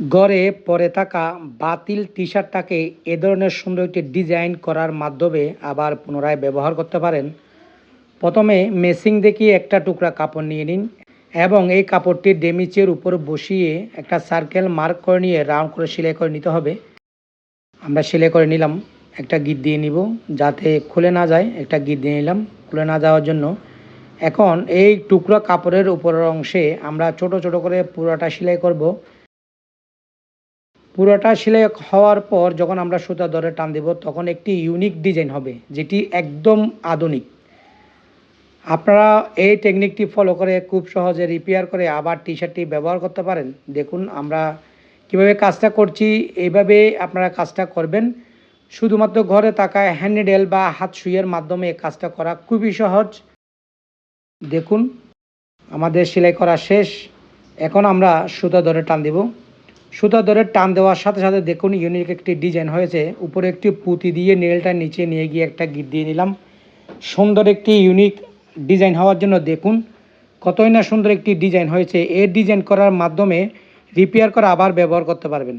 গড়ে পরে থাকা বাতিল টি শার্টটাকে এ ধরনের সুন্দর একটি ডিজাইন করার মাধ্যমে আবার পুনরায় ব্যবহার করতে পারেন। প্রথমে মেসিং দেখিয়ে একটা টুকরা কাপড় নিয়ে নিন এবং এই কাপড়টি ডেমিচের উপর বসিয়ে একটা সার্কেল মার্ক করে নিয়ে রাউন্ড করে সেলাই করে নিতে হবে। আমরা সেলাই করে নিলাম, একটা গিট দিয়ে নিব যাতে খুলে না যায়, একটা গিট দিয়ে নিলাম, খুলে না যাওয়ার জন্য। এখন এই টুকরো কাপড়ের উপরের অংশে আমরা ছোট ছোট করে পুরোটা সেলাই করব। পুরোটা সেলাই হওয়ার পর যখন আমরা সুতা ধরে টান দেব, তখন একটি ইউনিক ডিজাইন হবে, যেটি একদম আধুনিক। আপনারা এই টেকনিকটি ফলো করে খুব সহজে রিপেয়ার করে আবার টি শার্টটি ব্যবহার করতে পারেন। দেখুন, আমরা কীভাবে কাজটা করছি, এইভাবে আপনারা কাজটা করবেন। শুধুমাত্র ঘরে থাকা হ্যান্ডেল বা হাত সুইয়ের মাধ্যমে কাজটা করা খুবই সহজ। দেখুন, আমাদের সেলাই করা শেষ। এখন আমরা সুতা ধরে টান দেব। সুতা ধরে টান দেওয়ার সাথে সাথে দেখুন ইউনিক একটি ডিজাইন হয়েছে। উপরে একটি পুঁতি দিয়ে নেলটা নিচে নিয়ে গিয়ে একটা গিট দিয়ে নিলাম। সুন্দর একটি ইউনিক ডিজাইন হওয়ার জন্য দেখুন, কতই না সুন্দর একটি ডিজাইন হয়েছে। এর ডিজাইন করার মাধ্যমে রিপেয়ার করে আবার ব্যবহার করতে পারবেন।